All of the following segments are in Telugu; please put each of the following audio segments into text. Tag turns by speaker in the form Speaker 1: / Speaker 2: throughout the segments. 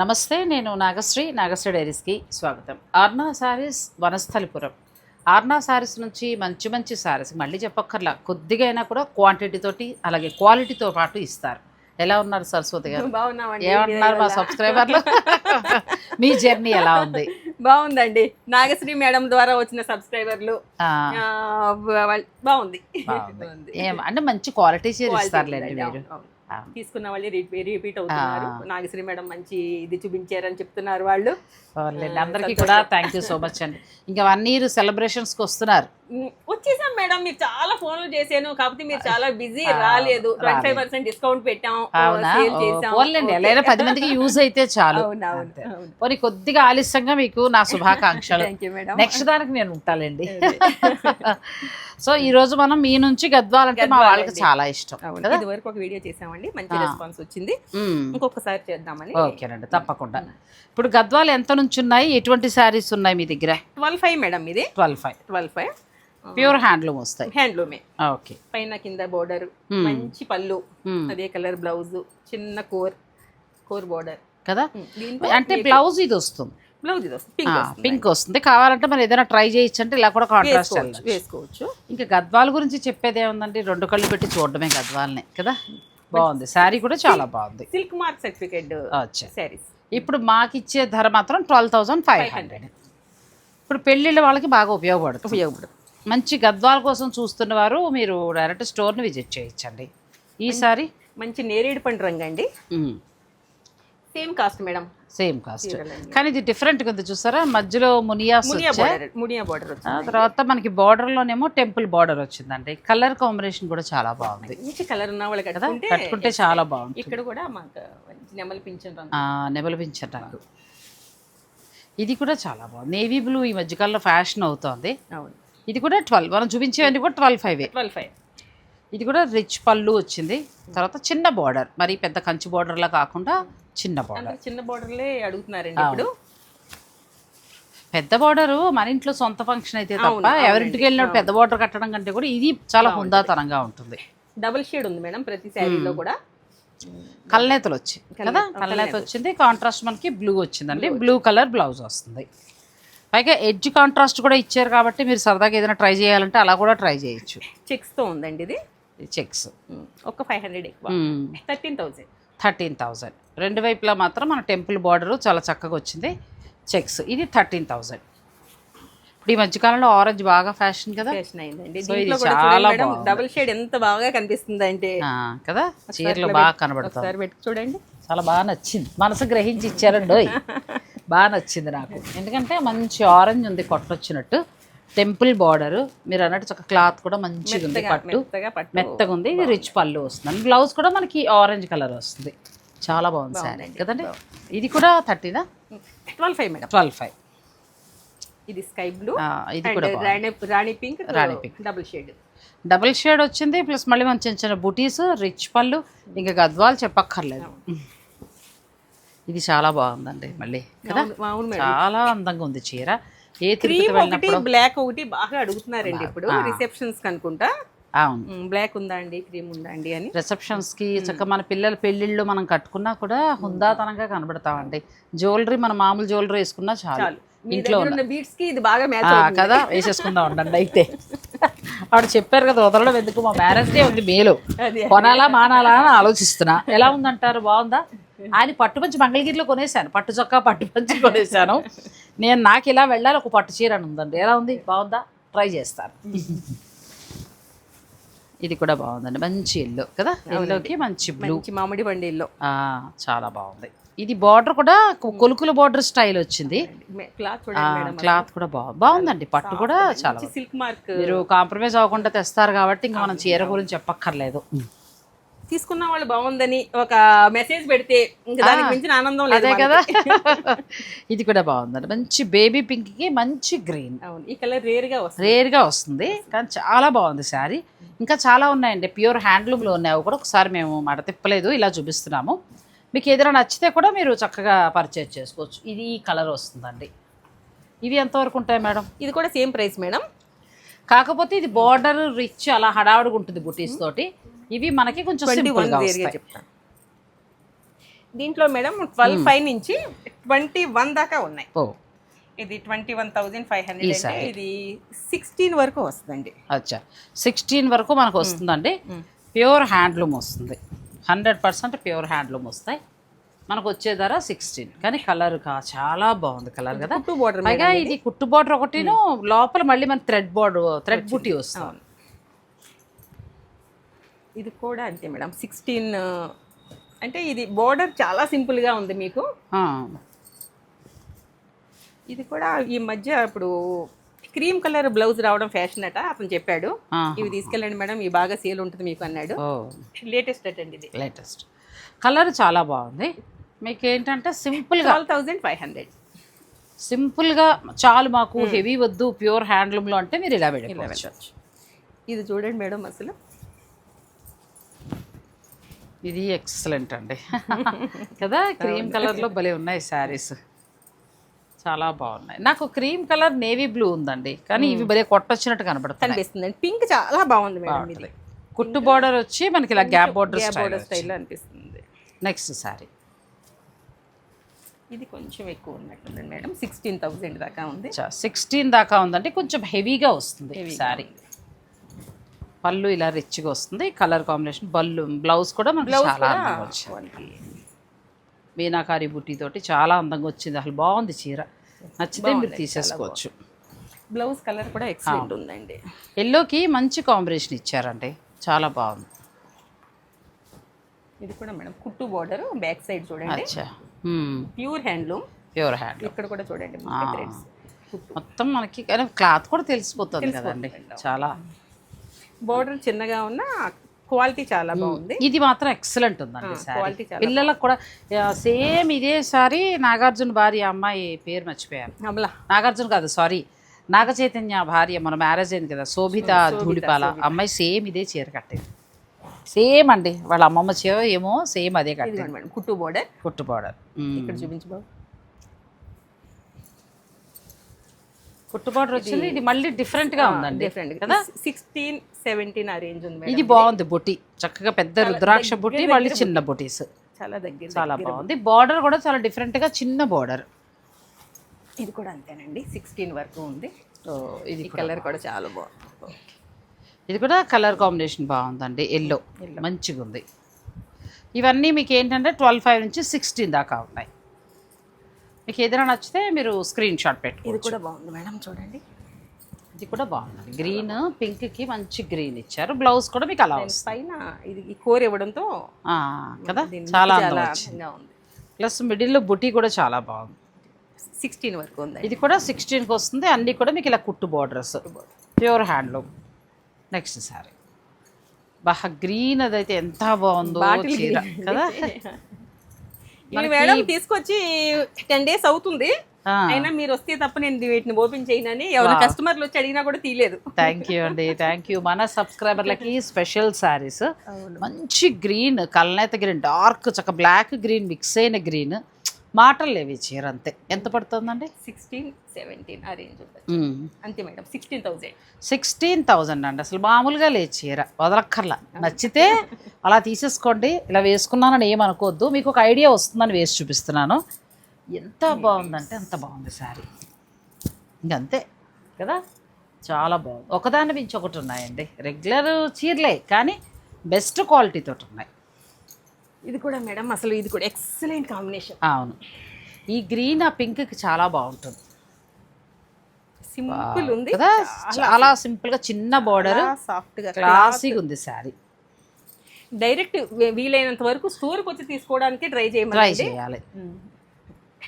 Speaker 1: నమస్తే నేను నాగశ్రీ నాగశ్రీ డైరీస్కి స్వాగతం. ఆర్నా సారీస్ వనస్థలిపురం. ఆర్నా సారీస్ నుంచి మంచి మంచి సారీస్ మళ్ళీ చెప్పక్కర్లా కొద్దిగా అయినా కూడా క్వాంటిటీ తోటి అలాగే క్వాలిటీతో పాటు ఇస్తారు. ఎలా ఉన్నారు సరస్వతి గారు?
Speaker 2: బాగున్నామండి.
Speaker 1: ఏమంటున్నారు మా సబ్స్క్రైబర్లు మీ జర్నీ ఎలా ఉంది?
Speaker 2: బాగుందండి. నాగశ్రీ మేడం ద్వారా వచ్చిన సబ్స్క్రైబర్లు బాగుంది.
Speaker 1: అంటే మంచి క్వాలిటీ చీర ఇస్తారులేండి మీరు.
Speaker 2: తీసుకున్న వాళ్ళు రిపీ- రిపీట్ అవుతున్నారు. నాగశ్రీ మేడం మంచి ఇది చూపించారని చెప్తున్నారు వాళ్ళు.
Speaker 1: అందరికీ. కూడా థ్యాంక్ యూ సో మచ్ అండి. ఇంకా వన్ ఇయర్ సెలబ్రేషన్స్కి వస్తున్నారు.
Speaker 2: వచ్చేసాం మేడం. మీరు చాలా ఫోన్లు చేశాను. కాకపోతే మీరు చాలా బిజీ రాలేదు. ట్వంటీ. ఫైవ్ పర్సెంట్ డిస్కౌంట్ పెట్టాం.
Speaker 1: అవునా?
Speaker 2: సేల్
Speaker 1: ఓ,
Speaker 2: చేసాం
Speaker 1: పోన్లేండి. ఎలా అయినా పది మందికి యూజ్ అయితే చాలు. పోనీ కొద్దిగా ఆలస్యంగా మీకు నా శుభాకాంక్షలు. నెక్స్ట్ దానికి నేను ఉంటానండి సో ఈ రోజు మనం మీ నుంచి గద్వాలంటే మా వాళ్ళకి. చాలా ఇష్టం
Speaker 2: ఇది వరకు ఒక వీడియో చేసామండి. మంచి. రెస్పాన్స్ వచ్చింది. ఇంకొకసారి చేద్దామని.
Speaker 1: ఓకేనండి. తప్పకుండా. ఇప్పుడు గద్వాలు ఎంత నుంచి ఉన్నాయి? ఎటువంటి శారీస్ ఉన్నాయి మీ దగ్గర?
Speaker 2: ట్వెల్వ్ ఫైవ్ మేడం ఇది.
Speaker 1: Twelve five.
Speaker 2: Twelve five.
Speaker 1: Pure handloom వస్తాయి.
Speaker 2: హ్యాండ్లూమే.
Speaker 1: ఓకే.
Speaker 2: పైన కింద బోర్డర్. మంచి పళ్ళు. అదే కలర్ బ్లౌజ్ చిన్న కోర్ కోర్ బోర్డర్.
Speaker 1: కదా? అంటే బ్లౌజ్ ఇది వస్తుంది.
Speaker 2: బ్లౌజ్ ఇది వస్తుంది. పింక్ వస్తుంది.
Speaker 1: కావాలంటే మరి ఏదైనా ట్రై చేయొచ్చు అంటే ఇలా కూడా కాంట్రాస్ట్
Speaker 2: వేసుకోవచ్చు
Speaker 1: ఇంకా గద్వాల గురించి చెప్పేది ఏముందండి రెండు కళ్ళు పెట్టి చూడడమే గద్వాలని కదా? బాగుంది. శారీ కూడా చాలా బాగుంది.
Speaker 2: Silk mark certificate saris.
Speaker 1: ఇప్పుడు మాకు ఇచ్చే ధర మాత్రం ట్వెల్వ్ థౌజండ్ ఫైవ్ హండ్రెడ్ ఇప్పుడు పెళ్ళిళ్ళ వాళ్ళకి బాగా ఉపయోగపడుతుంది.
Speaker 2: ఉపయోగపడుతుంది.
Speaker 1: మంచి గద్వాల కోసం చూస్తున్న వారు మీరు డైరెక్ట్ స్టోర్ని విజిట్ చేయొచ్చండి. ఈసారి
Speaker 2: మంచి నేరేడు పండు రంగు అండి. Same cost madam.
Speaker 1: Same cost. కానీ ఇది డిఫరెంట్గా ఉంది చూసారా మధ్యలో మునియాస్
Speaker 2: మునియా బోర్డర్ బోర్డర్
Speaker 1: తర్వాత మనకి బార్డర్లోనేమో టెంపుల్ బార్డర్ వచ్చిందండి. కలర్ కాంబినేషన్ కూడా చాలా బాగుంది.
Speaker 2: మంచి కలర్ ఉన్న వాళ్ళు
Speaker 1: కదా?
Speaker 2: కట్టుకుంటే
Speaker 1: చాలా బాగుంది
Speaker 2: ఇక్కడ కూడా మాకు నెమలి పింఛన్ రంగు.
Speaker 1: నెమలి పింఛటాకు ఇది కూడా చాలా బాగుంది. నేవీ బ్లూ ఈ మధ్యకాలంలో ఫ్యాషన్ అవుతోంది.
Speaker 2: అవును.
Speaker 1: ఇది కూడా ట్వెల్వ్. మనం చూపించేవన్నీ కూడా ట్వెల్వ్ ఫైవ్.
Speaker 2: Twelve five.
Speaker 1: ఇది కూడా రిచ్ పళ్ళు వచ్చింది. తర్వాత చిన్న బార్డర్. మరి పెద్ద కంచి బార్డర్లా కాకుండా చిన్న బార్డర్.
Speaker 2: చిన్న బోర్డర్లే అడుగుతున్నారండి ఇప్పుడు.
Speaker 1: పెద్ద బార్డర్ మన ఇంట్లో సొంత ఫంక్షన్ అయితే తప్ప ఎవరింటికి వెళ్ళినప్పుడు పెద్ద బార్డర్ కట్టడం కంటే కూడా ఇది చాలా హుందాతనంగా ఉంటుంది.
Speaker 2: డబుల్ షేడ్ ఉంది మేడం ప్రతి శారీలో కూడా.
Speaker 1: కల్నేతలు వచ్చి కదా? కల్నేత వచ్చింది. కాంట్రాస్ట్ మనకి బ్లూ వచ్చిందండి. బ్లూ కలర్ బ్లౌజ్ వస్తుంది. పైగా ఎడ్జ్ కాంట్రాస్ట్ కూడా ఇచ్చారు కాబట్టి మీరు సరదాగా ఏదైనా ట్రై చేయాలంటే అలా కూడా ట్రై చేయొచ్చు.
Speaker 2: చెక్స్తో ఉందండి ఇది?
Speaker 1: చెక్స్.
Speaker 2: ఒక ఫైవ్ హండ్రెడ్ ఎక్కువ. Thirteen thousand
Speaker 1: thirteen thousand. రెండు వైపులా మాత్రం మన టెంపుల్ బార్డర్ చాలా చక్కగా వచ్చింది. చెక్స్. ఇది థర్టీన్ థౌజండ్. ఇప్పుడు ఈ మధ్యకాలంలో ఆరెంజ్ బాగా ఫ్యాషన్ కదా?
Speaker 2: ఫ్యాషన్ అయిందండి.
Speaker 1: చాలా.
Speaker 2: డబుల్ షేడ్ ఎంత బాగా కనిపిస్తుంది అంటే.
Speaker 1: కదా? చీరలు బాగా కనబడతాం
Speaker 2: ఒకసారి పెట్టి చూడండి.
Speaker 1: చాలా బాగా నచ్చింది. మనసు గ్రహించి ఇచ్చారండి. బాగా నచ్చింది నాకు. ఎందుకంటే మంచి ఆరెంజ్ ఉంది కొట్టొచ్చినట్టు. టెంపుల్ బార్డర్ మీరు అన్నట్టు చక్క క్లాత్ కూడా మంచిగా ఉంది పట్టు.
Speaker 2: మెత్తగా
Speaker 1: ఉంది ఇది రిచ్ పళ్ళు వస్తుంది. బ్లౌజ్ కూడా మనకి ఆరెంజ్ కలర్ వస్తుంది. చాలా బాగుంది శారీ కదండి? ఇది కూడా థర్టీనా
Speaker 2: twelve five madam
Speaker 1: twelve five
Speaker 2: ఇది స్కై బ్లూ
Speaker 1: ఇది కూడా.
Speaker 2: రాణి రాణి పింక్
Speaker 1: రాణి pink.
Speaker 2: Double shade
Speaker 1: double shade వచ్చింది ప్లస్ మళ్ళీ మన చిన్న చిన్న బుటీస్ రిచ్ పళ్ళు ఇంకా గద్వాలు చెప్పక్కర్లేదు. ఇది చాలా బాగుందండి మళ్ళీ కదా? చాలా అందంగా ఉంది చీర. ఏ
Speaker 2: క్రీమ్ ఒకటి బ్లాక్ ఒకటి బాగా అడుగుతున్నారండి ఇప్పుడు రిసెప్షన్స్ కనుకుంటా.
Speaker 1: అవును.
Speaker 2: బ్లాక్ ఉందా అండి క్రీమ్ ఉందా అండి అని.
Speaker 1: రిసెప్షన్స్కి చక్క మన పిల్లల పెళ్ళిళ్ళు మనం కట్టుకున్నా కూడా హుందాతనంగా కనబడతామండి. జ్యువెలరీ మన మామూలు జ్యువెలరీ వేసుకున్నా చాలు. ఇంట్లో
Speaker 2: ఉన్న బీట్స్కి ఇది బాగా మ్యాచ్
Speaker 1: కదా? వేసేసుకుందాం ఉండండి అయితే. ఆవిడ చెప్పారు కదా వదలడం ఎందుకు? మా మ్యారేజ్ డే ఉంది మేలు. కొనాలా మానాలా అని ఆలోచిస్తున్నా. ఎలా ఉందంటారు? బాగుందా? ఆయన పట్టుపంచి మంగళగిరిలో కొనేసాను పట్టు చొక్కా పట్టుపంచి కొనేసాను నేను నాకు ఇలా వెళ్ళాలి ఒక పట్టు చీర అని ఉందండి. ఎలా ఉంది? బాగుందా? ట్రై చేస్తాను. ఇది కూడా బాగుందండి. మంచి ఎల్లో కదా? ఎల్లోకి మంచి బ్లూ
Speaker 2: మంచి మామిడి బండిల్లో
Speaker 1: చాలా బాగుంది. ఇది బార్డర్ కూడా కొలుకుల బార్డర్ స్టైల్ వచ్చింది.
Speaker 2: క్లాత్
Speaker 1: కూడా బాగుంది బాగుందండి. పట్టు కూడా చాలా
Speaker 2: సిల్క్ మార్క్
Speaker 1: మీరు కాంప్రమైజ్ అవ్వకుండా తెస్తారు కాబట్టి ఇంకా మనం చీర గురించి చెప్పక్కర్లేదు.
Speaker 2: తీసుకున్న వాళ్ళు బాగుందని ఒక మెసేజ్ పెడితే ఇంకా దానికి మించిన ఆనందం లేదు
Speaker 1: అదే. కదా. ఇది కూడా బాగుందండి. మంచి బేబీ పింక్కి మంచి గ్రీన్
Speaker 2: అవును ఈ కలర్ రేర్గా వస్తుంది.
Speaker 1: రేర్గా వస్తుంది. కానీ చాలా బాగుంది శారీ. ఇంకా చాలా ఉన్నాయండి. ప్యూర్ హ్యాండ్లూమ్లో ఉన్నాయి. అవి కూడా ఒకసారి మేము మడ తిప్పలేదు. ఇలా చూపిస్తున్నాము. మీకు ఏదైనా నచ్చితే కూడా మీరు చక్కగా పర్చేజ్ చేసుకోవచ్చు. ఇది ఈ కలర్ వస్తుందండి. ఇవి ఎంతవరకు ఉంటాయి మేడం?
Speaker 2: ఇది కూడా సేమ్ ప్రైస్ మేడం.
Speaker 1: కాకపోతే ఇది బార్డర్ రిచ్ అలా హడావుడిగా ఉంటుంది బుటీస్ తోటి. ఇవి మనకి కొంచెం సింపుల్గా వస్తాయి.
Speaker 2: దీంట్లో మేడం ట్వెల్వ్ ఫైవ్ నుంచి ట్వంటీ వన్ దాకా ఉన్నాయి.
Speaker 1: ఓ.
Speaker 2: ఇది twenty one thousand five hundred. ఇది సిక్స్టీన్ వరకు వస్తుందండి.
Speaker 1: అచ్చా. సిక్స్టీన్ వరకు మనకు వస్తుందండి. ప్యూర్ హ్యాండ్లూమ్ వస్తుంది. హండ్రెడ్ పర్సెంట్ ప్యూర్ హ్యాండ్లూమ్ వస్తాయి. మనకు వచ్చే ధర సిక్స్టీన్. కానీ కలర్ కా చాలా బాగుంది కలర్ కదా.
Speaker 2: కుట్టు
Speaker 1: పైగా ఇది. కుట్టు బార్డర్ ఒకటిను లోపల మళ్ళీ మన థ్రెడ్ బోర్డర్ థ్రెడ్ బుట్టి వస్తుంది.
Speaker 2: ఇది కూడా అంతే మేడం. సిక్స్టీన్ అంటే ఇది బోర్డర్ చాలా సింపుల్గా ఉంది మీకు. ఇది కూడా ఈ మధ్య ఇప్పుడు క్రీమ్ కలర్ బ్లౌజ్ రావడం ఫ్యాషన్ అట అతను చెప్పాడు. ఇవి తీసుకెళ్ళండి మేడం ఈ బాగా సేల్ ఉంటుంది మీకు అన్నాడు. లేటెస్ట్ అటండి ఇది.
Speaker 1: లేటెస్ట్ కలర్ చాలా బాగుంది. మీకు ఏంటంటే సింపుల్గా
Speaker 2: ట్వెల్వ్ థౌజండ్ ఫైవ్ హండ్రెడ్
Speaker 1: సింపుల్గా చాలు మాకు హెవీ వద్దు ప్యూర్ హ్యాండ్లూమ్లో అంటే మీరు ఇలా పెట్టుకోవచ్చు
Speaker 2: ఇది చూడండి మేడం అసలు.
Speaker 1: ఇది ఎక్సలెంట్ అండి. కదా క్రీమ్ కలర్లో భలే ఉన్నాయి శారీస్ చాలా బాగున్నాయి. నాకు క్రీమ్ కలర్ నేవీ బ్లూ ఉందండి కానీ ఇవి భలే కొట్టొచ్చినట్టు
Speaker 2: కనిపిస్తుంది పింక్ చాలా బాగుంది మేడం ఇది.
Speaker 1: కుట్టు బార్డర్ వచ్చి మనకి ఇలా గ్యాప్ బార్డర్
Speaker 2: బోర్డర్
Speaker 1: స్టైల్
Speaker 2: అనిపిస్తుంది.
Speaker 1: నెక్స్ట్ శారీ
Speaker 2: ఇది కొంచెం ఎక్కువ ఉన్నట్టుంది మేడం. సిక్స్టీన్ థౌజండ్ దాకా ఉంది.
Speaker 1: సిక్స్టీన్ దాకా ఉందంటే కొంచెం హెవీగా వస్తుంది శారీ పళ్ళు ఇలా రిచ్గా వస్తుంది. కలర్ కాంబినేషన్ బల్లు బ్లౌజ్ కూడా మనకి చాలా అందంగా వచ్చింది మీనాకారి బుట్టి తోటి చాలా అందంగా వచ్చింది. అసలు బాగుంది చీర. నచ్చితే మీరు తీసేసుకోవచ్చు.
Speaker 2: బ్లౌజ్ కలర్ కూడా ఎక్సలెంట్ ఉందండి.
Speaker 1: ఎల్లోకి మంచి కాంబినేషన్ ఇచ్చారండి. చాలా బాగుంది.
Speaker 2: ఇది కూడా మేడం కుట్టు బోర్డర్ బ్యాక్ సైడ్ చూడండి. ప్యూర్ హ్యాండ్లూమ్
Speaker 1: ప్యూర్ హ్యాండ్
Speaker 2: ఇక్కడ కూడా చూడండి
Speaker 1: మొత్తం మనకి కానీ క్లాత్ కూడా తెలిసిపోతుంది కదండి. చాలా.
Speaker 2: బోర్డర్ చిన్నగా ఉన్న క్వాలిటీ చాలా బాగుంది.
Speaker 1: ఇది మాత్రం ఎక్సలెంట్ ఉందండి
Speaker 2: చాలా
Speaker 1: పిల్లలకు కూడా సేమ్ ఇదే సారీ నాగార్జున భార్య అమ్మాయి పేరు మర్చిపోయాను. నాగార్జున కాదు సారీ. నాగ చైతన్య భార్య మన మ్యారేజ్ అయింది కదా శోభిత ధూళిపాల అమ్మాయి సేమ్ ఇదే చీర కట్టింది. సేమ్ అండి వాళ్ళ అమ్మమ్మ చీర ఏమో సేమ్ అదే కట్టింది.
Speaker 2: కుట్టు బోర్డర్.
Speaker 1: కుట్టు బార్డర్.
Speaker 2: ఇక్కడ చూపించు
Speaker 1: కుట్టు బార్డర్ వచ్చింది ఇది మళ్ళీ డిఫరెంట్గా ఉందండి.
Speaker 2: డిఫరెంట్
Speaker 1: కదా?
Speaker 2: సిక్స్టీన్ సెవెంటీన్ ఆ రేంజ్ ఉంది
Speaker 1: ఇది బాగుంది బుట్టి చక్కగా పెద్ద రుద్రాక్ష బుట్టి మళ్ళీ చిన్న బుటీస్.
Speaker 2: చాలా దగ్గర
Speaker 1: చాలా బాగుంది. బార్డర్ కూడా చాలా డిఫరెంట్గా చిన్న బార్డర్.
Speaker 2: ఇది కూడా అంతేనండి. సిక్స్టీన్ వరకు ఉంది.
Speaker 1: ఇది
Speaker 2: కలర్ కూడా చాలా బాగుంది.
Speaker 1: ఇది కూడా కలర్ కాంబినేషన్ బాగుందండి. ఎల్లో మంచిగా ఉంది ఇవన్నీ మీకు ఏంటంటే ట్వెల్వ్ ఫైవ్ నుంచి సిక్స్టీన్ దాకా ఉన్నాయి. మీకు ఏదైనా నచ్చితే మీరు స్క్రీన్ షాట్
Speaker 2: ఇది
Speaker 1: పెట్టుకోవచ్చు
Speaker 2: కూడా బాగుంది మేడం చూడండి.
Speaker 1: ఇది కూడా బాగుందండి. గ్రీన్ పింక్కి మంచి గ్రీన్ ఇచ్చారు. బ్లౌజ్ కూడా మీకు అలా
Speaker 2: పైన ఇది ఈ కోర్ ఇవ్వడంతో
Speaker 1: కదా? చాలా
Speaker 2: ఉంది.
Speaker 1: ప్లస్ మిడిల్లో బుటీ కూడా చాలా బాగుంది.
Speaker 2: సిక్స్టీన్ వరకు ఉంది
Speaker 1: ఇది కూడా సిక్స్టీన్కి వస్తుంది. అన్నీ కూడా మీకు ఇలా కుట్టు borders pure handloom next sari బాగా గ్రీన్ అదైతే ఎంత బాగుందో. కదా?
Speaker 2: ఇవి మేడం తీసుకొచ్చి టెన్ డేస్ అవుతుంది. అయినా మీరు వస్తే తప్ప నేను వీటిని ఓపెన్ చేయనని ఎవరు కస్టమర్లు వచ్చి అడిగినా కూడా తీయలేదు.
Speaker 1: థ్యాంక్ యూ అండి. థ్యాంక్ యూ మన సబ్స్క్రైబర్లకి స్పెషల్ శారీస్ మంచి గ్రీన్ కల్నేత గ్రీన్ డార్క్ చక్క బ్లాక్ గ్రీన్ మిక్స్ అయిన గ్రీన్. మాటలు లేవి చీర అంతే ఎంత పడుతుందండి?
Speaker 2: సిక్స్టీన్ సెవెంటీన్ ఆ రేంజ్. అంతే madam sixteen thousand
Speaker 1: sixteen thousand అండి. అసలు మామూలుగా లేదు చీర వదలక్కర్లా. నచ్చితే అలా తీసేసుకోండి. ఇలా వేసుకున్నానని ఏమనుకోవద్దు. మీకు ఒక ఐడియా వస్తుందని వేసి చూపిస్తున్నాను. ఎంత బాగుందంటే అంత బాగుంది శారీ. ఇంకంతే. కదా? చాలా బాగుంది. ఒకదాని మించి ఒకటి ఉన్నాయండి. రెగ్యులర్ చీరలే కానీ బెస్ట్ క్వాలిటీ తోటి ఉన్నాయి.
Speaker 2: ఇది కూడా మేడం అసలు ఇది కూడా ఎక్సలెంట్ కాంబినేషన్.
Speaker 1: అవును. ఈ గ్రీన్ ఆ పింక్కి చాలా బాగుంటుంది.
Speaker 2: సింపుల్ ఉంది.
Speaker 1: కదా? చాలా సింపుల్గా చిన్న బార్డర్.
Speaker 2: సాఫ్ట్గా
Speaker 1: క్లాసీగా. ఉంది శారీ.
Speaker 2: డైరెక్ట్ వీలైనంత వరకు స్టోర్కి వచ్చి తీసుకోవడానికి ట్రై
Speaker 1: ట్రై
Speaker 2: చేయమని
Speaker 1: చేయాలి.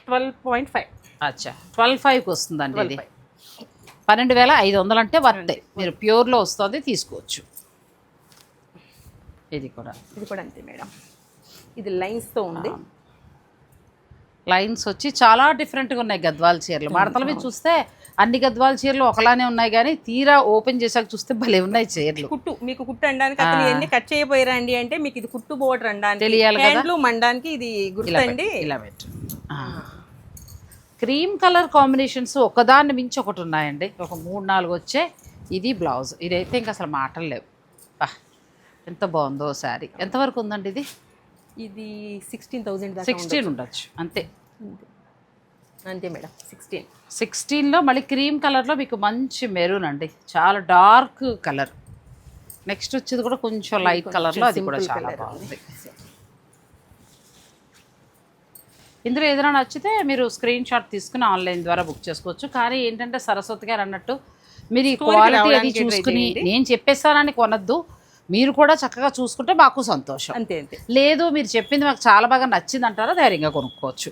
Speaker 2: Twelve point five.
Speaker 1: అచ్చా. ట్వెల్వ్ ఫైవ్కి వస్తుందండి ఇది. పన్నెండు వేల ఐదు వందలు అంటే వర్తే మీరు ప్యూర్లో వస్తుంది తీసుకోవచ్చు. ఇది కూడా.
Speaker 2: ఇది కూడా అంతే మేడం. ఇది లైన్స్తో ఉంది.
Speaker 1: లైన్స్ వచ్చి చాలా డిఫరెంట్గా ఉన్నాయి గద్వాల చీరలు. మడతల మీద చూస్తే అన్ని గద్వాల చీరలు ఒకలానే ఉన్నాయి కానీ తీరా ఓపెన్ చేసాక చూస్తే భలే ఉన్నాయి చీరలు.
Speaker 2: కుట్టు మీకు కుట్టు అనడానికి ఎన్ని కట్ చేయబోయారా అండి అంటే మీకు ఇది కుట్టు బోర్డర్ అనడానికి.
Speaker 1: తెలియాలి కదా.
Speaker 2: హ్యాండ్లూమ్ అనడానికి ఇది గుర్తండి.
Speaker 1: ఇలా పెట్టు. క్రీమ్ కలర్ కాంబినేషన్స్ ఒకదాన్ని మించి ఒకటి ఉన్నాయండి. ఒక మూడు నాలుగు వచ్చే ఇది బ్లౌజ్. ఇదైతే ఇంకా అసలు మాటలు లేవు. ఎంత బాగుందో శారీ. ఎంతవరకు ఉందండి ఇది?
Speaker 2: ఇది సిక్స్టీన్ థౌజండ్ దాకా
Speaker 1: సిక్స్టీన్ ఉండొచ్చు. అంతే.
Speaker 2: అంతే. మేడం. సిక్స్టీన్
Speaker 1: సిక్స్టీన్లో మళ్ళీ క్రీమ్ కలర్లో మీకు మంచి మెరూన్ అండి. చాలా డార్క్ కలర్. నెక్స్ట్ వచ్చేది కూడా కొంచెం లైట్ కలర్లో అది కూడా చాలా బాగుంది. ఇందులో ఏదైనా నచ్చితే మీరు స్క్రీన్ షాట్ తీసుకుని ఆన్లైన్ ద్వారా బుక్ చేసుకోవచ్చు. కానీ ఏంటంటే సరస్వతి గారు అన్నట్టు మీరు ఈ క్వాలిటీ అది చూసుకుని. నేను చెప్పేస్తానని కొనద్దు. మీరు కూడా చక్కగా చూసుకుంటే మాకు సంతోషం.
Speaker 2: అంతే అంతే.
Speaker 1: లేదు మీరు చెప్పింది మాకు చాలా బాగా నచ్చింది అంటారా ధైర్యంగా కొనుక్కోవచ్చు.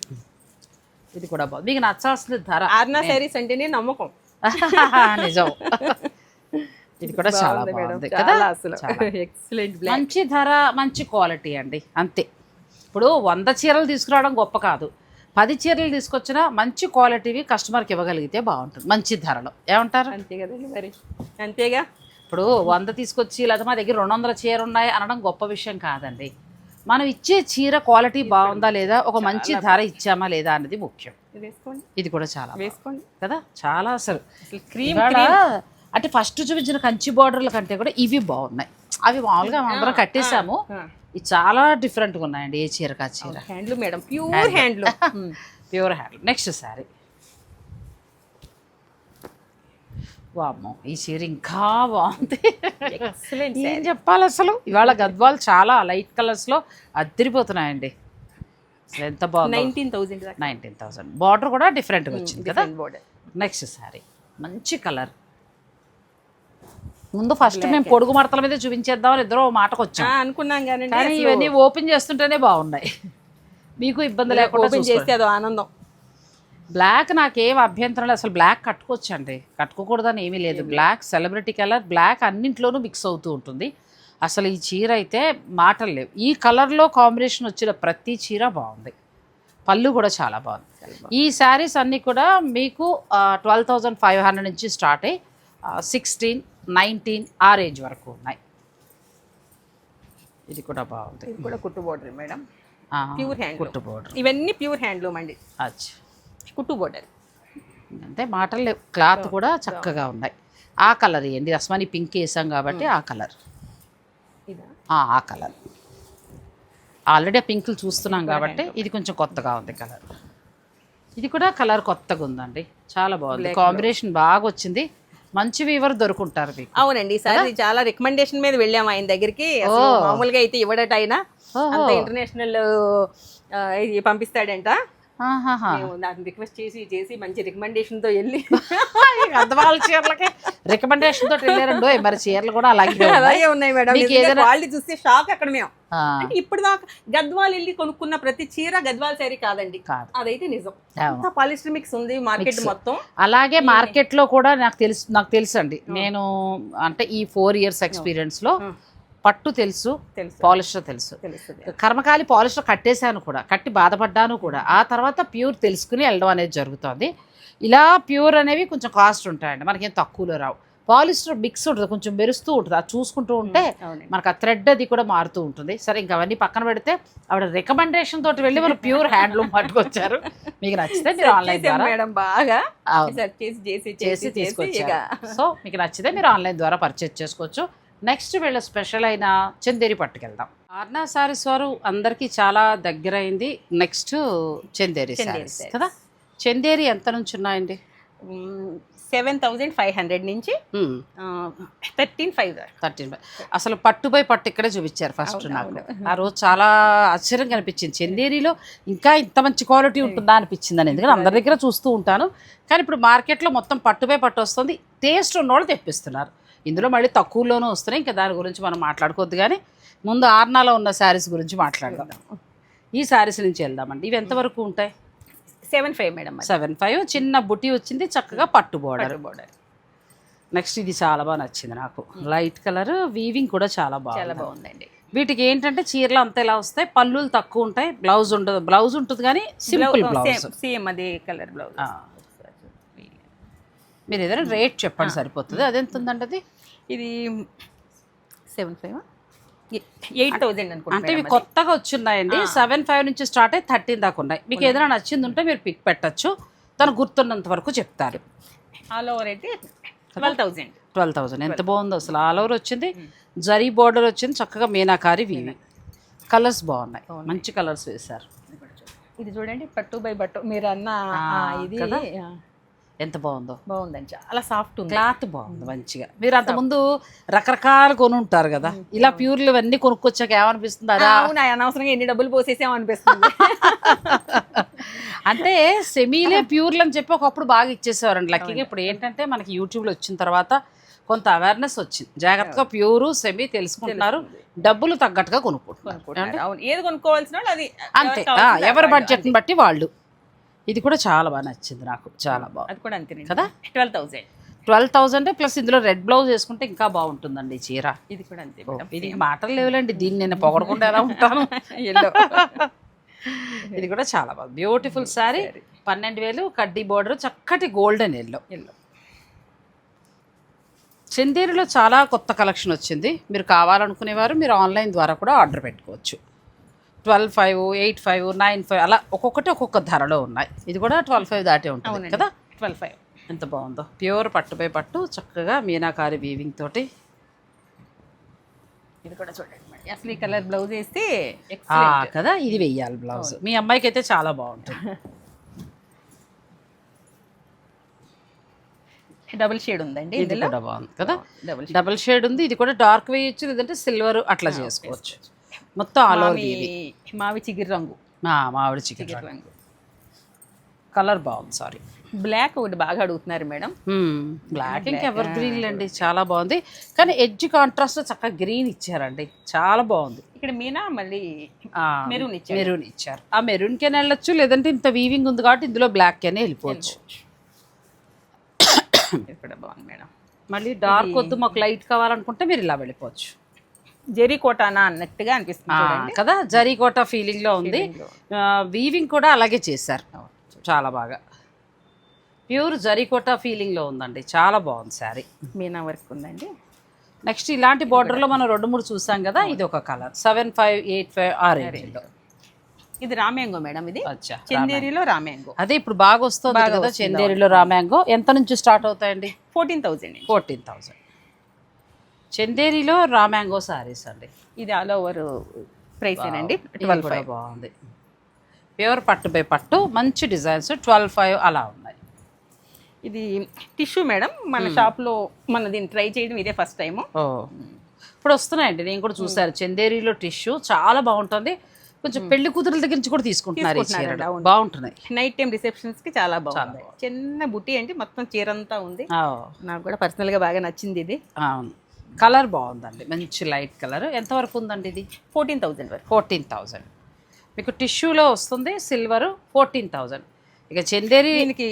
Speaker 1: ఇది కూడా బాగుంది. మీకు నచ్చాల్సిన ధర.
Speaker 2: ఆర్నా శారీస్ అంటేనే నమ్మకం.
Speaker 1: నిజం. ఇది కూడా చాలా
Speaker 2: బాగుంది
Speaker 1: కదా?
Speaker 2: అసలు. ఎక్సలెంట్
Speaker 1: మంచి ధర మంచి క్వాలిటీ అండి. అంతే. ఇప్పుడు వంద చీరలు తీసుకురావడం గొప్ప కాదు. పది చీరలు తీసుకొచ్చినా మంచి క్వాలిటీవి కస్టమర్కి ఇవ్వగలిగితే బాగుంటుంది. మంచి ధరలో. ఏమంటారు?
Speaker 2: అంతే కదండి మరి. అంతేగా?
Speaker 1: ఇప్పుడు వంద తీసుకొచ్చి లేదా మా దగ్గర రెండు వందల చీర ఉన్నాయి అనడం గొప్ప విషయం కాదండి. మనం ఇచ్చే చీర క్వాలిటీ బాగుందా లేదా ఒక మంచి ధర ఇచ్చామా లేదా అనేది ముఖ్యం.
Speaker 2: ఇది వేసుకోండి.
Speaker 1: ఇది కూడా చాలా.
Speaker 2: వేసుకోండి.
Speaker 1: కదా? చాలా అసలు.
Speaker 2: క్రీమ్
Speaker 1: అంటే ఫస్ట్ చూపించిన కంచి బార్డర్ల కంటే కూడా ఇవి బాగున్నాయి. అవి మామూలుగా అందరం కట్టేసాము ఇవి చాలా డిఫరెంట్గా ఉన్నాయండి ఏ చీరకు ఆ చీర.
Speaker 2: Handloom madam. Pure handloom.
Speaker 1: Pure hand next sari. వామ్మో ఈ చీర ఇంకా బాగుంది.
Speaker 2: ఎక్సలెంట్
Speaker 1: ఏం చెప్పాలి అసలు? ఇవాళ గద్వాలు చాలా లైట్ కలర్స్లో అద్దరిపోతున్నాయండి. అసలు ఎంత బాగుంది.
Speaker 2: నైన్టీన్ దాకా.
Speaker 1: నైన్టీన్ థౌసండ్ బార్డర్ కూడా డిఫరెంట్గా వచ్చింది కదా?
Speaker 2: బోర్డర్
Speaker 1: నెక్స్ట్ శారీ మంచి కలర్ ముందు ఫస్ట్ మేము పొడుగు మడతల మీద చూపించేద్దామని ఇద్దరు ఓ మాటకు వచ్చాం.
Speaker 2: అనుకున్నాం కానీ
Speaker 1: కానీ ఇవన్నీ ఓపెన్ చేస్తుంటేనే బాగున్నాయి. మీకు ఇబ్బంది లేకుండా
Speaker 2: ఓపెన్ చేస్తే అదో ఆనందం.
Speaker 1: బ్లాక్ నాకేం అభ్యంతరం లేదు. అసలు బ్లాక్ కట్టుకోవచ్చండి. కట్టుకోకూడదని ఏమీ లేదు. బ్లాక్ సెలబ్రిటీ కలర్ బ్లాక్ అన్నింట్లోనూ మిక్స్ అవుతూ ఉంటుంది. అసలు ఈ చీర అయితే మాటలు లేవు. ఈ కలర్లో కాంబినేషన్ వచ్చిన ప్రతి చీర బాగుంది. పళ్ళు కూడా చాలా బాగుంది. ఈ శారీస్ అన్నీ కూడా మీకు ట్వెల్వ్ థౌజండ్ ఫైవ్ హండ్రెడ్ నుంచి స్టార్ట్ అయ్యి సిక్స్టీన్ నైన్టీన్ ఆ రేంజ్ వరకు ఉన్నాయి. ఇది కూడా బాగుంది.
Speaker 2: ఇది కూడా కుట్టు బోర్డర్ మేడం.
Speaker 1: ఆ,
Speaker 2: ప్యూర్ హ్యాండ్
Speaker 1: కుట్టు బోర్డర్
Speaker 2: ఇవన్నీ ప్యూర్ హ్యాండ్లూమ్ అండి.
Speaker 1: అచ్చా.
Speaker 2: కుట్టు బోర్డర్
Speaker 1: అంటే మాటలు లేవు. క్లాత్ కూడా చక్కగా ఉన్నాయి. ఆ కలర్ ఇవ్వండి అస్మాని పింక్ వేసాం కాబట్టి ఆ. కలర్. ఆ కలర్. ఆల్రెడీ ఆ పింకులు చూస్తున్నాం కాబట్టి ఇది కొంచెం కొత్తగా ఉంది కలర్. ఇది కూడా కలర్ కొత్తగా ఉందండి. చాలా బాగుంది. కాంబినేషన్ బాగా వచ్చింది. మంచి వీవర్ దొరుకుంటారు మీకు.
Speaker 2: అవునండి. ఈసారి చాలా రికమెండేషన్ మీద వెళ్ళాము ఆయన దగ్గరికి. మామూలుగా అయితే ఇవ్వడట ఆయన అంత ఇంటర్నేషనల్ పంపిస్తాడంట. నాకు రిక్వెస్ట్ చేసి చేసి మంచి రికమెండేషన్తో వెళ్ళి.
Speaker 1: గద్వాల చీరలకి రికమెండేషన్ తోటి వెళ్ళారండో. మరి చీరలు కూడా అలాగే.
Speaker 2: అలాగే ఉన్నాయి. మేడం. క్వాలిటీ చూస్తే షాక్ అక్కడ మేము. అంటే ఇప్పుడు దాకా గద్వాల్ వెళ్ళి కొనుక్కున్న ప్రతి చీర గద్వాల్ శారీ కాదండి.
Speaker 1: కాదు.
Speaker 2: అదైతే నిజం.
Speaker 1: అవును.
Speaker 2: అంతా పాలిస్టర్ మిక్స్ ఉంది మార్కెట్ మొత్తం.
Speaker 1: అలాగే మార్కెట్లో కూడా నాకు తెలుసు నాకు తెలుసు అండి నేను అంటే ఈ ఫోర్ ఇయర్స్ ఎక్స్పీరియన్స్లో పట్టు తెలుసు
Speaker 2: తెలుసు.
Speaker 1: పాలిస్టర్ తెలుసు. కర్మకాలి పాలిస్టర్ కట్టేశాను కూడా కట్టి బాధపడ్డాను కూడా. ఆ తర్వాత ప్యూర్ తెలుసుకుని వెళ్ళడం అనేది జరుగుతుంది. ఇలా ప్యూర్ అనేవి కొంచెం కాస్ట్ ఉంటాయండి మనకేం తక్కువలో రావు. పాలిస్టర్ మిక్స్ ఉంటుంది కొంచెం మెరుస్తూ ఉంటుంది అది చూసుకుంటూ ఉంటే మనకు ఆ థ్రెడ్ అది కూడా మారుతూ ఉంటుంది. సరే ఇంకా అవన్నీ పక్కన పెడితే ఆవిడ రికమెండేషన్ తోటి వెళ్ళి మనం ప్యూర్ హ్యాండ్లూమ్ పట్టుకొచ్చారు. మీకు నచ్చితే మీరు ఆన్లైన్ ద్వారా
Speaker 2: మేడం బాగా. చేసి చేసి
Speaker 1: తీసుకొచ్చారు. సో మీకు నచ్చితే మీరు ఆన్లైన్ ద్వారా పర్చేజ్ చేసుకోవచ్చు. నెక్స్ట్ వీళ్ళ స్పెషల్ అయిన చందేరి పట్టుకెళ్దాం. ఆర్నా సారీస్ వారు అందరికీ చాలా దగ్గర అయింది నెక్స్ట్ చందేరి సారీస్. కదా? చందేరి ఎంత నుంచి ఉన్నాయండి?
Speaker 2: సెవెన్ థౌజండ్ ఫైవ్ హండ్రెడ్ నుంచి థర్టీన్ ఫైవ్.
Speaker 1: థర్టీన్ అసలు పట్టు బై పట్టు ఇక్కడే చూపించారు ఫస్ట్ నాకు. ఆ రోజు చాలా ఆశ్చర్యంగా అనిపించింది చందేరిలో ఇంకా ఇంత మంచి క్వాలిటీ ఉంటుందా అనిపించింది అని ఎందుకంటే అందరి దగ్గర చూస్తూ ఉంటాను. కానీ ఇప్పుడు మార్కెట్లో మొత్తం పట్టు బై పట్టు వస్తుంది. టేస్ట్ ఉన్నోళ్ళు తెప్పిస్తున్నారు. ఇందులో మళ్ళీ తక్కువలోనూ వస్తున్నాయి. ఇంకా దాని గురించి మనం మాట్లాడుకోవద్దు కానీ ముందు ఆర్నాలో ఉన్న శారీస్ గురించి మాట్లాడదాం. ఈ శారీస్ నుంచి వెళ్దామండి. ఇవి ఎంతవరకు ఉంటాయి?
Speaker 2: Seven five madam
Speaker 1: seven five. చిన్న బుట్టి వచ్చింది చక్కగా పట్టు బోర్డర్.
Speaker 2: బోర్డర్.
Speaker 1: నెక్స్ట్ ఇది చాలా బాగా నచ్చింది నాకు. లైట్ కలర్ వీవింగ్ కూడా చాలా
Speaker 2: చాలా
Speaker 1: బాగా
Speaker 2: బాగుందండి.
Speaker 1: వీటికి ఏంటంటే చీరలు అంతా ఇలా వస్తాయి? పళ్ళులు తక్కువ ఉంటాయి. బ్లౌజ్ ఉండదు బ్లౌజ్ ఉంటుంది కానీ సింపుల్ బ్లౌజ్.
Speaker 2: సేమ్ అదే కలర్ బ్లౌజ్.
Speaker 1: మీరు ఏదైనా రేట్ చెప్పండి సరిపోతుంది. అదెంత ఉందండి అది
Speaker 2: ఇది సెవెన్ ఫైవ్? ఎయిట్ థౌజండ్
Speaker 1: అంటే
Speaker 2: అనుకుంటా
Speaker 1: ఇవి కొత్తగా వచ్చిన్నాయండి సెవెన్ ఫైవ్ నుంచి స్టార్ట్ అయ్యి థర్టీన్ దాకా ఉన్నాయి. మీకు ఏదైనా నచ్చింది ఉంటే మీరు పిక్ పెట్టచ్చు. తను గుర్తున్నంత వరకు చెప్తారు.
Speaker 2: ఆల్ ఓవర్ అయితే ట్వెల్వ్ థౌజండ్.
Speaker 1: ట్వెల్వ్ థౌసండ్ ఎంత బాగుందో అసలు ఆల్ ఓవర్ వచ్చింది. జరీ బోర్డర్ వచ్చింది. చక్కగా మీనాకారి వీవి. కలర్స్ బాగున్నాయి. మంచి కలర్స్ వేశారు.
Speaker 2: ఇది చూడండి పట్టు బై పట్టు. మీరు అన్న ఇది
Speaker 1: ఎంత బాగుందో.
Speaker 2: బాగుందండి. చాలా సాఫ్ట్ ఉంది.
Speaker 1: క్లాత్ బాగుంది మంచిగా. మీరు అంతకుముందు రకరకాలు కొని ఉంటారు కదా ఇలా ప్యూర్లు ఇవన్నీ కొనుక్కొచ్చాక ఏమనిపిస్తుంది? అదా?
Speaker 2: అవును అనవసరంగా ఎన్ని డబ్బులు పోసేసాం అనిపిస్తుంది.
Speaker 1: అంటే సెమీలే ప్యూర్లు అని చెప్పి ఒకప్పుడు బాగా ఇచ్చేసేవారండి లక్కీగా ఇప్పుడు ఏంటంటే మనకి యూట్యూబ్లో వచ్చిన తర్వాత కొంత అవేర్నెస్ వచ్చింది. జాగ్రత్తగా ప్యూరు సెమీ తెలుసుకుంటున్నారు. డబ్బులు తగ్గట్టుగా కొనుక్కుంటున్నారు.
Speaker 2: ఏది కొనుక్కోవాల్సిన అది
Speaker 1: అంతే. ఎవరి బడ్జెట్ని బట్టి వాళ్ళు. ఇది కూడా చాలా బాగా నచ్చింది నాకు. చాలా బాగుంది.
Speaker 2: అది కూడా అంతేనండి.
Speaker 1: కదా?
Speaker 2: Twelve thousand.
Speaker 1: Twelve thousand plus ఇందులో రెడ్ బ్లౌజ్ వేసుకుంటే ఇంకా బాగుంటుందండి చీర.
Speaker 2: ఇది కూడా అంతే
Speaker 1: ఇది మాటలు లేవులేండి దీన్ని నేను పొగడకుండా ఎలా ఉంటాను? ఇది కూడా చాలా బాగుంది. బ్యూటిఫుల్ శారీ పన్నెండు వేలు కడ్డీ బోర్డర్ చక్కటి గోల్డెన్ ఎల్లో
Speaker 2: ఎల్లో
Speaker 1: చందేరిలో చాలా కొత్త కలెక్షన్ వచ్చింది. మీరు కావాలనుకునేవారు మీరు ఆన్లైన్ ద్వారా కూడా ఆర్డర్ పెట్టుకోవచ్చు. Twelve five eight five nine five అలా ఒక్కొక్కటి ఒక్కొక్క ధరలో ఉన్నాయి. ఇది కూడా ట్వెల్వ్ ఫైవ్ దాటే ఉంటుంది కదా?
Speaker 2: Twelve five.
Speaker 1: ఎంత బాగుందో. ప్యూర్ పట్టుపై పట్టు చక్కగా మీనాకారి వీవింగ్ తోటి.
Speaker 2: ఇది కూడా చూడండి. అసలు ఈ కలర్ బ్లౌజ్ వేస్తే
Speaker 1: కదా? ఇది వెయ్యాలి బ్లౌజ్. మీ అమ్మాయికి అయితే చాలా బాగుంటుంది.
Speaker 2: డబుల్ షేడ్ ఉందండి
Speaker 1: ఇది కూడా బాగుంది కదా?
Speaker 2: డబుల్
Speaker 1: షేడ్ ఉంది. ఇది కూడా డార్క్ వేయచ్చు లేదంటే సిల్వర్ అట్లా చేసుకోవచ్చు. మొత్తం ఆల్ ఓవర్
Speaker 2: మావి మావి చిగిరి రంగు.
Speaker 1: మామిడి చికెన్
Speaker 2: రంగు.
Speaker 1: కలర్ బాగుంది సారీ
Speaker 2: బ్లాక్ ఒకటి బాగా అడుగుతున్నారు మేడం.
Speaker 1: బ్లాక్ ఇంకా ఎవర్ గ్రీన్ అండి చాలా బాగుంది. కానీ ఎడ్జ్ కాంట్రాస్ట్ చక్కగా గ్రీన్ ఇచ్చారండి చాలా బాగుంది.
Speaker 2: ఇక్కడ మీనా మళ్ళీ మెరూన్ ఇచ్చారు.
Speaker 1: మెరూన్ ఇచ్చారు. ఆ మెరూన్ కెన్ వెళ్ళొచ్చు లేదంటే ఇంత వీవింగ్ ఉంది కాబట్టి ఇందులో బ్లాక్ కెనే వెళ్ళిపోవచ్చు.
Speaker 2: ఇది కూడా బాగుంది మేడం.
Speaker 1: మళ్ళీ డార్క్ వద్దు మాకు లైట్ కావాలనుకుంటే మీరు ఇలా వెళ్ళిపోవచ్చు.
Speaker 2: జెరీ కోటానా అన్నట్టుగా అనిపిస్తుంది
Speaker 1: కదా? జరీకోట ఫీలింగ్లో ఉంది. వీవింగ్ కూడా అలాగే చేశారు. చాలా బాగా. ప్యూర్ జరీకోట ఫీలింగ్లో ఉందండి. చాలా బాగుంది శారీ.
Speaker 2: మీనా వర్క్ ఉందండి.
Speaker 1: నెక్స్ట్ ఇలాంటి border లో మనం రెండు మూడు చూసాం కదా ఇది ఒక colour seven five eight five ఆ range లో.
Speaker 2: ఇది రామ్యాంగో మేడం ఇది? చందేరిలో రామ్యాంగో.
Speaker 1: అదే ఇప్పుడు బాగా వస్తుంది కదా చందేరిలో రామ్యాంగో. ఎంత నుంచి స్టార్ట్ అవుతాయండి?
Speaker 2: ఫోర్టీన్ థౌజండ్
Speaker 1: ఫోర్టీన్ థౌజండ్ చందేరిలో రామ్యాంగో సారీస్ అండి.
Speaker 2: ఇది ఆల్ ఓవర్ ప్రైస్ ఏనండి
Speaker 1: ఇది కూడా బాగుంది. ప్యూర్ పట్టు బై పట్టు మంచి డిజైన్స్ ట్వెల్వ్ ఫైవ్ అలా ఉన్నాయి.
Speaker 2: ఇది టిష్యూ మేడం మన షాప్లో మన దీన్ని ట్రై చేయడం ఇదే ఫస్ట్ టైం
Speaker 1: ఓ. ఇప్పుడు వస్తున్నాయండి నేను కూడా చూసాను చందేరిలో టిష్యూ చాలా బాగుంటుంది. కొంచెం పెళ్ళి కూతురుల దగ్గర నుంచి కూడా తీసుకుంటున్నారు బాగుంటున్నాయి.
Speaker 2: నైట్ టైం రిసెప్షన్స్కి చాలా బాగుంది. చిన్న బుట్టి అంటే మొత్తం చీర అంతా ఉంది నాకు కూడా పర్సనల్గా బాగా నచ్చింది ఇది.
Speaker 1: అవును. కలర్ బాగుందండి. మంచి లైట్ కలర్. ఎంతవరకు ఉందండి ఇది?
Speaker 2: ఫోర్టీన్ థౌజండ్ వరకు.
Speaker 1: Fourteen thousand. మీకు టిష్యూలో వస్తుంది సిల్వర్ ఫోర్టీన్ థౌజండ్. ఇక చందేరి
Speaker 2: దీనికి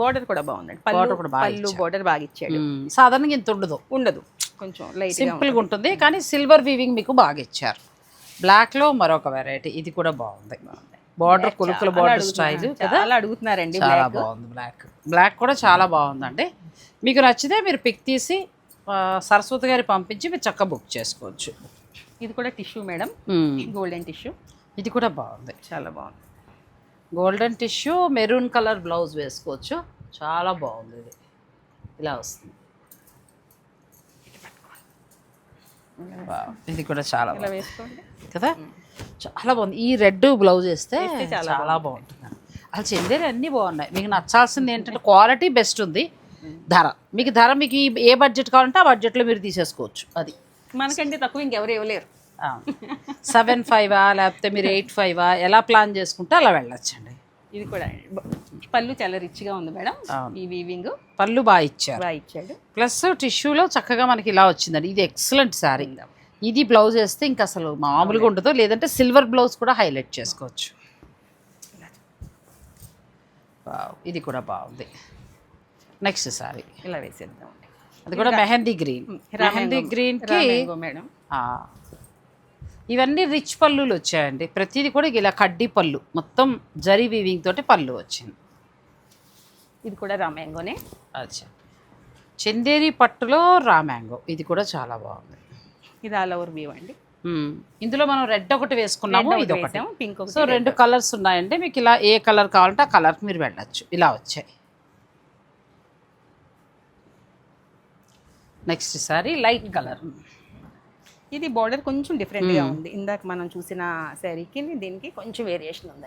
Speaker 2: బార్డర్ కూడా బాగుందండి. పళ్ళు
Speaker 1: కూడా బాగా
Speaker 2: పళ్ళు బార్డర్ బాగా ఇచ్చాడు.
Speaker 1: సాధారణంగా ఇంత ఉండదు.
Speaker 2: ఉండదు. కొంచెం లైట్
Speaker 1: సింపుల్గా ఉంటుంది. కానీ సిల్వర్ వీవింగ్ మీకు బాగా ఇచ్చారు. బ్లాక్లో మరొక వెరైటీ ఇది కూడా బాగుంది. బార్డర్ కులుకుల బార్డర్ స్టైల్ కదా
Speaker 2: చాలా అడుగుతున్నారండి
Speaker 1: చాలా బాగుంది బ్లాక్ బ్లాక్ కూడా చాలా బాగుందండి. మీకు నచ్చితే మీరు పిక్ తీసి సరస్వతి గారి పంపించి మీరు చక్కగా బుక్ చేసుకోవచ్చు.
Speaker 2: ఇది కూడా టిష్యూ మేడం. గోల్డెన్ టిష్యూ
Speaker 1: ఇది కూడా బాగుంది.
Speaker 2: చాలా బాగుంది.
Speaker 1: Golden tissue maroon colour blouse వేసుకోవచ్చు. చాలా బాగుంది ఇది. ఇలా వస్తుంది. ఇది కూడా చాలా కదా? చాలా బాగుంది. ఈ రెడ్ బ్లౌజ్ వేస్తే చాలా బాగుంటుంది. అసలు చెందేరి అన్నీ బాగున్నాయి. మీకు నచ్చాల్సింది ఏంటంటే క్వాలిటీ బెస్ట్ ఉంది. ధర. మీకు ధర మీకు ఏ బడ్జెట్ కావాలంటే ఆ బడ్జెట్లో మీరు తీసేసుకోవచ్చు. అది.
Speaker 2: మనకంటే తక్కువ ఇంకెవరు ఇవ్వలేరు.
Speaker 1: సెవెన్ ఫైవా లేకపోతే మీరు ఎయిట్ ఫైవా ఎలా ప్లాన్ చేసుకుంటే అలా వెళ్ళొచ్చండి.
Speaker 2: ఇది కూడా పళ్ళు చాలా రిచ్గా ఉంది మేడం. ఈ వీవింగ్
Speaker 1: పళ్ళు బాగా ఇచ్చారు.
Speaker 2: బాగా ఇచ్చాడు.
Speaker 1: ప్లస్ టిష్యూలో చక్కగా మనకి ఇలా వచ్చిందండి. ఇది ఎక్సలెంట్ శారీ ఇది బ్లౌజ్ వేస్తే ఇంకా అసలు మామూలుగా ఉండదు. లేదంటే సిల్వర్ బ్లౌజ్ కూడా హైలైట్ చేసుకోవచ్చు. ఇది కూడా బాగుంది. నెక్స్ట్ శారీ
Speaker 2: ఇలా వేసేద్దాం.
Speaker 1: అది కూడా మెహందీ గ్రీన్. మెహందీ గ్రీన్కి
Speaker 2: రామ్యాంగో మేడం.
Speaker 1: ఇవన్నీ రిచ్ పళ్ళులు వచ్చాయండి. ప్రతిదీ కూడా ఇలా కడ్డీ పళ్ళు. మొత్తం జరీ వీవింగ్ తోటి పళ్ళు వచ్చింది.
Speaker 2: ఇది కూడా రామ్యాంగోనే
Speaker 1: అచ్చా. చందేరి పట్టులో రా మ్యాంగో ఇది కూడా చాలా బాగుంది.
Speaker 2: ఇది ఆల్ ఓవర్ వ్యూ అండి.
Speaker 1: ఇందులో మనం రెడ్ ఒకటి వేసుకున్నాము ఇది ఒకటి
Speaker 2: పింక్
Speaker 1: సో రెండు కలర్స్ ఉన్నాయంటే మీకు ఇలా ఏ కలర్ కావాలంటే ఆ కలర్ మీరు వెళ్ళచ్చు. ఇలా వచ్చాయి. Next sari light colour.
Speaker 2: ఇది బార్డర్ కొంచెం డిఫరెంట్గా ఉంది. ఇందాక మనం చూసిన శారీకి దీనికి కొంచెం వేరియేషన్ ఉంది.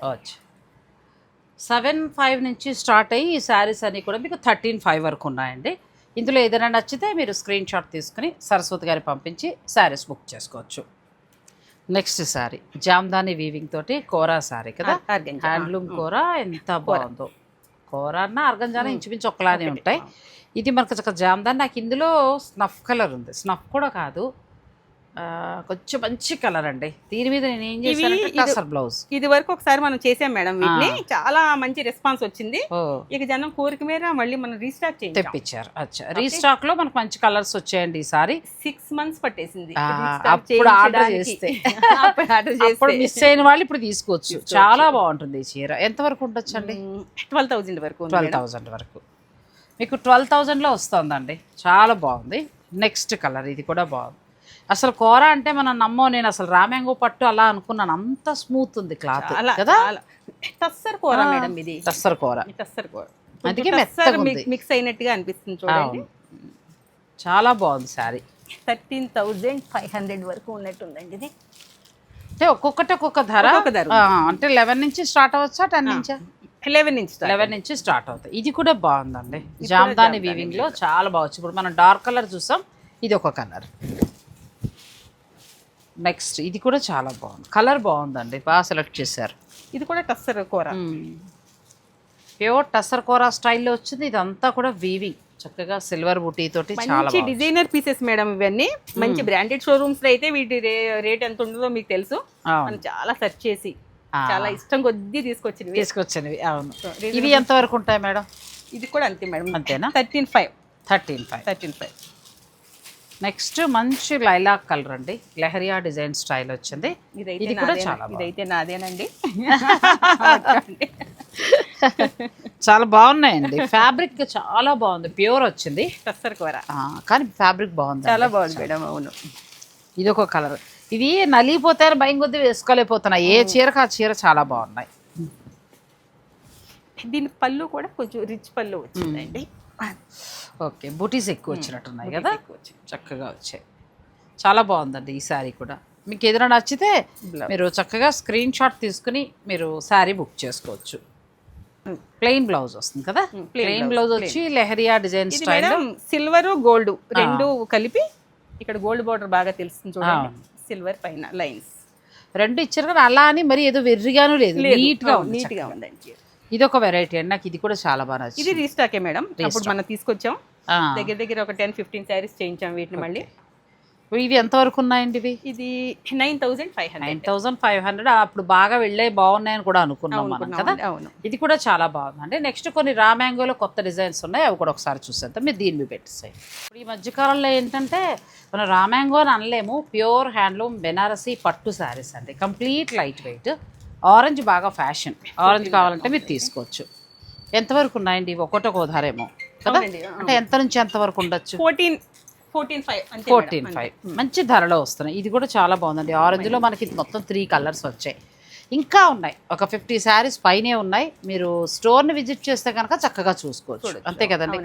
Speaker 1: సెవెన్ ఫైవ్ నుంచి స్టార్ట్ అయ్యి ఈ శారీస్ అన్నీ కూడా మీకు థర్టీన్ ఫైవ్ వరకు ఉన్నాయండి. ఇందులో ఏదైనా నచ్చితే మీరు స్క్రీన్ షాట్ తీసుకుని సరస్వతి గారి పంపించి శారీస్ బుక్ చేసుకోవచ్చు. నెక్స్ట్ శారీ జామ్దాని వీవింగ్ తోటి కోరా శారీ కదా. హ్యాండ్లూమ్ కూర ఎంత బాగుందో. కూర అన్న అర్గంజాన ఇంచుమించు ఒకలానే ఉంటాయి. ఇది మనకు చక్క జామ్దాని నాకు ఇందులో స్నఫ్ కలర్ ఉంది. స్నఫ్ కూడా కాదు. కొంచెం మంచి కలర్ అండి. దీని మీద నేను ఏం టసర్ బ్లౌజ్.
Speaker 2: ఇది వరకు ఒకసారి మనం చేసాం మేడం వీటిని. చాలా మంచి రెస్పాన్స్ వచ్చింది. ఇక జనం కోరిక మేర మళ్ళీ మనం రీస్టార్ట్ చేయించాం.
Speaker 1: తెప్పించారు. అచ్చా. రీస్టాక్లో మనకు మంచి కలర్స్ వచ్చాయండి ఈసారి.
Speaker 2: సిక్స్ మంత్స్ పట్టేసింది.
Speaker 1: అప్పుడు ఆర్డర్. చేస్తే.
Speaker 2: అప్పుడు చేస్తే.
Speaker 1: మిస్ అయిన వాళ్ళు ఇప్పుడు తీసుకోవచ్చు. చాలా బాగుంటుంది ఈ చీర. ఎంత వరకు ఉండొచ్చు అండి
Speaker 2: ట్వెల్వ్ థౌజండ్ వరకు
Speaker 1: ట్వెల్వ్ థౌజండ్ వరకు. మీకు ట్వెల్వ్ థౌజండ్లో వస్తుందండి. చాలా బాగుంది. నెక్స్ట్ కలర్ ఇది కూడా బాగుంది. అసలు కూర అంటే మనం నమ్మో. నేను అసలు రామ్యాంగో పట్టు అలా అనుకున్నాను. అంత స్మూత్ ఉంది క్లాత్ కదా?
Speaker 2: టస్సర్ కూర మేడం ఇది.
Speaker 1: టస్సర్ కూర.
Speaker 2: టస్సర్ కూర.
Speaker 1: అందుకే
Speaker 2: టస్సర్
Speaker 1: మెత్తగా ఉంది.
Speaker 2: మిక్స్ అయినట్టుగా అనిపిస్తుంది చూడండి.
Speaker 1: చాలా బాగుంది శారీ.
Speaker 2: థర్టీన్ థౌజండ్ ఫైవ్ హండ్రెడ్ వరకు ఉన్నట్టుందండి ఇది.
Speaker 1: అంటే ఒక్కొక్కటి ఒక్కొక్క ధర. అంటే లెవెన్ నుంచి స్టార్ట్ అవ్వచ్చా టెన్ నుంచా?
Speaker 2: లెవెన్ ఇంచ్
Speaker 1: లెవెన్ నుంచి స్టార్ట్ అవుతాయి. ఇది కూడా బాగుందండి. జామ్దాని వీవింగ్లో చాలా బాగుంది. ఇప్పుడు మనం డార్క్ కలర్ చూసాం. ఇది ఒక కలర్ నెక్స్ట్ ఇది కూడా చాలా బాగుంది. కలర్ బాగుందండి. బాగా సెలెక్ట్ చేశారు.
Speaker 2: ఇది కూడా టస్సర్ కూర.
Speaker 1: ప్యూర్ టసర్ కూర స్టైల్లో వచ్చింది. ఇదంతా కూడా వీవింగ్ చక్కగా సిల్వర్ బుటీ తోటి
Speaker 2: మంచి డిజైనర్ పీసెస్ మేడం ఇవన్నీ. మంచి బ్రాండెడ్ షోరూమ్స్లో అయితే వీటి రేట్ ఎంత ఉంటుందో మీకు తెలుసు. మనం చాలా సెర్చ్ చేసి. చాలా ఇష్టం కొద్దీ తీసుకొచ్చినవి.
Speaker 1: తీసుకొచ్చినవి అవును. ఇవి ఎంత వరకు ఉంటాయి మేడం?
Speaker 2: ఇది కూడా అంతే మేడం.
Speaker 1: అంతేనా?
Speaker 2: Thirteen five.
Speaker 1: Thirteen five.
Speaker 2: Thirteen five.
Speaker 1: Next మంచి లైలాక్ కలర్ అండి. లెహరియా డిజైన్ స్టైల్ వచ్చింది.
Speaker 2: ఇదైతే
Speaker 1: ఇది కూడా చాలా.
Speaker 2: ఇదైతే నాదేనండి.
Speaker 1: చాలా బాగున్నాయండి. ఫ్యాబ్రిక్ చాలా బాగుంది. ప్యూర్ వచ్చింది.
Speaker 2: కూర.
Speaker 1: కానీ ఫ్యాబ్రిక్ బాగుంది
Speaker 2: చాలా బాగుంది మేడం అవును.
Speaker 1: ఇది ఒక కలర్. ఇది నలిగిపోతే భయం కొద్దీ వేసుకోలేకపోతున్నాయి ఏ చీరకు ఆ చీర చాలా బాగున్నాయి.
Speaker 2: దీని పళ్ళు కూడా కొంచెం రిచ్ పళ్ళు వచ్చిందండి.
Speaker 1: ఓకే బూటీస్ ఎక్కువ వచ్చినట్టున్నాయి కదా. చక్కగా వచ్చాయి. చాలా బాగుందండి ఈ శారీ కూడా. మీకు ఏదైనా నచ్చితే. మీరు చక్కగా స్క్రీన్ షాట్ తీసుకుని మీరు శారీ బుక్ చేసుకోవచ్చు. ప్లెయిన్ బ్లౌజ్ వస్తుంది కదా? ప్లెయిన్ బ్లౌజ్ వచ్చి leheriya design style.
Speaker 2: Silver gold రెండు కలిపి ఇక్కడ గోల్డ్ బార్డర్ బాగా తెలుస్తుంది చూడండి. సిల్వర్ పైన లైన్స్
Speaker 1: రెండు ఇచ్చారు కానీ అలా అని మరి ఏదో వెర్రిగాను లేదు. నీట్గా ఉంది
Speaker 2: నీట్గా ఉందండి
Speaker 1: ఇది ఒక వెరైటీ అండి. నాకు ఇది కూడా చాలా బాగా
Speaker 2: ఇది రీస్టాకే మేడం. అప్పుడు మనం తీసుకొచ్చాం. దగ్గర దగ్గర ఒక టెన్ ఫిఫ్టీన్ శారీస్ చేయించాం వీటిని మళ్ళీ.
Speaker 1: ఇవి ఎంతవరకు ఉన్నాయండి ఇవి
Speaker 2: ఇది nine thousand five hundred.
Speaker 1: Nine thousand five hundred. అప్పుడు బాగా వెళ్ళే బాగున్నాయని కూడా అనుకున్నాం మనం కదా?
Speaker 2: అవును
Speaker 1: ఇది కూడా చాలా బాగుందండి నెక్స్ట్ కొన్ని రా మ్యాంగోలో కొత్త డిజైన్స్ ఉన్నాయి అవి కూడా ఒకసారి చూసేద్దాం. మీరు దీని మీద పెట్టేస్తాయి ఇప్పుడు ఈ మధ్యకాలంలో ఏంటంటే మనం రా మ్యాంగో అని అనలేము. ప్యూర్ హ్యాండ్లూమ్ బెనారసీ పట్టు శారీస్ అండి. Complete light weight. ఆరెంజ్ బాగా ఫ్యాషన్. ఆరెంజ్ కావాలంటే మీరు తీసుకోవచ్చు. ఎంతవరకు ఉన్నాయండి? ఇవి ఒకటొక ధరేమో కదా? అంటే ఎంత నుంచి ఎంత వరకు ఉండొచ్చు?
Speaker 2: Fourteen fourteen five
Speaker 1: fourteen five. మంచి ధరలో వస్తున్నాయి. ఇది కూడా చాలా బాగుందండి. ఆరెంజ్లో మనకి ఇది మొత్తం త్రీ కలర్స్ వచ్చాయి. ఇంకా ఉన్నాయి. ఒక ఫిఫ్టీ శారీస్ పైనే ఉన్నాయి. మీరు స్టోర్ని విజిట్ చేస్తే కనుక చక్కగా చూసుకోవచ్చు. అంతే కదండి?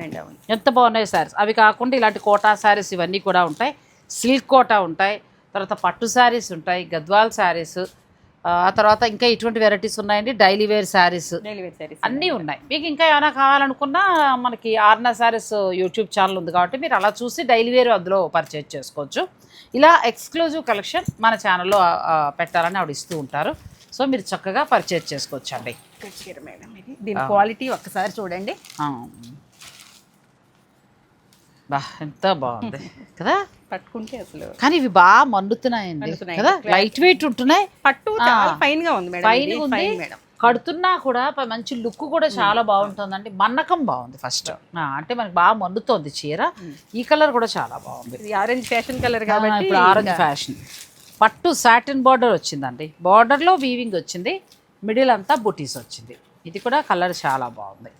Speaker 1: ఎంత బాగున్నాయి శారీస్ అవి కాకుండా ఇలాంటి కోటా శారీస్ ఇవన్నీ కూడా ఉంటాయి. సిల్క్ కోటా ఉంటాయి. తర్వాత పట్టు శారీస్ ఉంటాయి. గద్వాల్ శారీస్ ఆ తర్వాత ఇంకా ఇటువంటి వెరైటీస్ ఉన్నాయండి. Daily wear saris
Speaker 2: daily wear saris
Speaker 1: అన్నీ ఉన్నాయి. మీకు ఇంకా ఏమైనా కావాలనుకున్నా మనకి ఆర్నా సారీస్ యూట్యూబ్ ఛానల్ ఉంది కాబట్టి మీరు అలా చూసి డైలీ వేర్ అందులో పర్చేజ్ చేసుకోవచ్చు. ఇలా ఎక్స్క్లూజివ్ కలెక్షన్ మన ఛానల్లో పెట్టాలని ఆవిడ ఇస్తూ ఉంటారు. సో మీరు చక్కగా పర్చేజ్ చేసుకోవచ్చు అండి
Speaker 2: దీని క్వాలిటీ ఒక్కసారి చూడండి.
Speaker 1: బా ఎంత బాగుంది. కదా?
Speaker 2: పట్టుకుంటే అసలు
Speaker 1: కానీ ఇవి బాగా మండుతున్నాయండి
Speaker 2: మండుతున్నాయి.
Speaker 1: కదా? లైట్ వెయిట్ ఉంటున్నాయి.
Speaker 2: పట్టు చాలా ఫైన్గా ఉంది మేడం. ఇది
Speaker 1: ఉంది.
Speaker 2: fine madam.
Speaker 1: కడుతున్నా కూడా ప- మంచి లుక్ కూడా చాలా బాగుంటుందండి. మన్నకం బాగుంది ఫస్ట్ అంటే మనకి బాగా మండుతోంది చీర. ఈ కలర్ కూడా చాలా బాగుంది.
Speaker 2: ఇది ఆరెంజ్ ఫ్యాషన్ కలర్ కాబట్టి
Speaker 1: ఇప్పుడు ఆరెంజ్ ఫ్యాషన్ పట్టు సాటిన్ బార్డర్ వచ్చిందండి. బార్డర్లో వీవింగ్ వచ్చింది. మిడిల్ అంతా బుటీస్ వచ్చింది. ఇది కూడా కలర్ చాలా బాగుంది.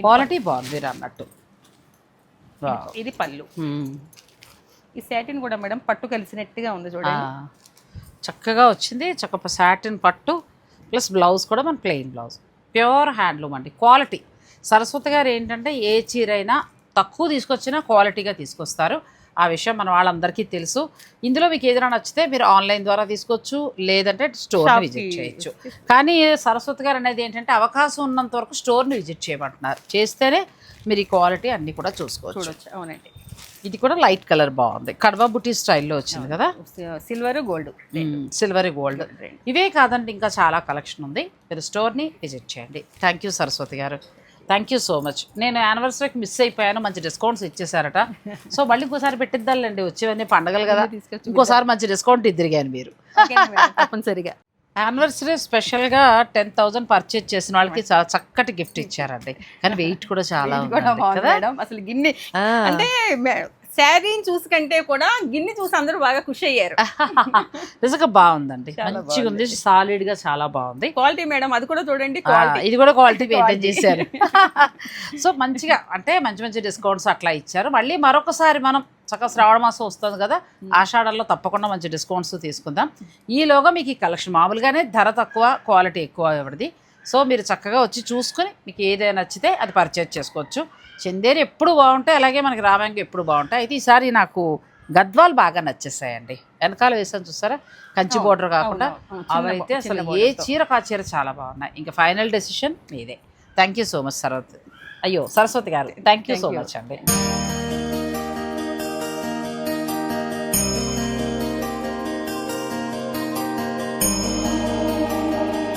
Speaker 1: క్వాలిటీ బాగుంది అన్నట్టు.
Speaker 2: ఇది పళ్ళు.
Speaker 1: మ్మ్.
Speaker 2: ఈ సాటిన్ కూడా మేడం పట్టు కలిసినట్టుగా ఉంది చూడండి.
Speaker 1: చక్కగా వచ్చింది. చక్క సాటిన్ పట్టు ప్లస్ బ్లౌజ్ కూడా మన ప్లెయిన్ బ్లౌజ్. ప్యూర్ హ్యాండ్లూమ్ అండి. క్వాలిటీ సరస్వతి గారు ఏంటంటే ఏ చీర అయినా తక్కువ తీసుకొచ్చినా క్వాలిటీగా తీసుకొస్తారు. ఆ విషయం మన వాళ్ళందరికీ తెలుసు. ఇందులో మీకు ఏదైనా నచ్చితే మీరు ఆన్లైన్ ద్వారా తీసుకోవచ్చు లేదంటే స్టోర్ని
Speaker 2: Shop
Speaker 1: విజిట్ చేయొచ్చు. కానీ సరస్వతి గారు అనేది ఏంటంటే అవకాశం ఉన్నంత వరకు స్టోర్ని విజిట్ చేయమంటున్నారు. చేస్తేనే మీరు ఈ క్వాలిటీ అన్నీ కూడా చూసుకోవచ్చు.
Speaker 2: చూడొచ్చు. అవునండి.
Speaker 1: ఇది కూడా లైట్ కలర్ బాగుంది. కడవా బుటీ స్టైల్లో వచ్చింది కదా?
Speaker 2: Silver gold.
Speaker 1: Silver gold. ఇవే కాదండి ఇంకా చాలా కలెక్షన్ ఉంది. మీరు స్టోర్ని విజిట్ చేయండి. థ్యాంక్ యూ సరస్వతి గారు. థ్యాంక్ యూ సో మచ్ నేను యానివర్సరీకి మిస్ అయిపోయాను మంచి డిస్కౌంట్స్ ఇచ్చేసారట సో మళ్ళీ ఇంకోసారి పెట్టిద్దాంలేండి వచ్చేవన్నీ పండగలు కదా. ఇంకోసారి మంచి డిస్కౌంట్ ఇద్దరిగాను మీరు.
Speaker 2: తప్పనిసరిగా.
Speaker 1: యానివర్సరీ స్పెషల్గా టెన్ థౌసండ్ పర్చేజ్ చేసిన వాళ్ళకి చాలా చక్కటి గిఫ్ట్ ఇచ్చారండి. కానీ వెయిట్ కూడా చాలా
Speaker 2: అసలు గిన్నె. అంటే శారీని చూసుకంటే కూడా గిన్నె చూసి అందరూ బాగా ఖుషి అయ్యారు.
Speaker 1: నిజంగా బాగుందండి. మంచిగా ఉంది. సాలిడ్గా చాలా బాగుంది.
Speaker 2: క్వాలిటీ మేడం అది కూడా చూడండి
Speaker 1: ఇది కూడా క్వాలిటీ మెయింటైన్ చేశారు. సో మంచిగా అంటే మంచి మంచి డిస్కౌంట్స్ అట్లా ఇచ్చారు. మళ్ళీ మరొకసారి మనం చక్కగా శ్రావణ మాసం వస్తుంది కదా ఆషాఢంలో తప్పకుండా మంచి డిస్కౌంట్స్ తీసుకుందాం. ఈలోగా మీకు ఈ కలెక్షన్ మామూలుగానే ధర తక్కువ క్వాలిటీ ఎక్కువ ఎవరిది? సో మీరు చక్కగా వచ్చి చూసుకొని మీకు ఏదైనా నచ్చితే అది పర్చేజ్ చేసుకోవచ్చు. చందేరి ఎప్పుడు బాగుంటాయి అలాగే మనకి రామాంగి ఎప్పుడు బాగుంటాయి. అయితే ఈసారి నాకు గద్వాలు బాగా నచ్చేసాయండి. వెనకాల వేసాను చూసారా కంచి బోర్డర్ కాకుండా అవైతే అసలు ఏ. చీర కా చీర చాలా బాగున్నాయి. ఇంకా ఫైనల్ డెసిషన్ మీదే. Thank you so much Saraswati అయ్యో సరస్వతి గారు. Thank you so. మచ్ అండి.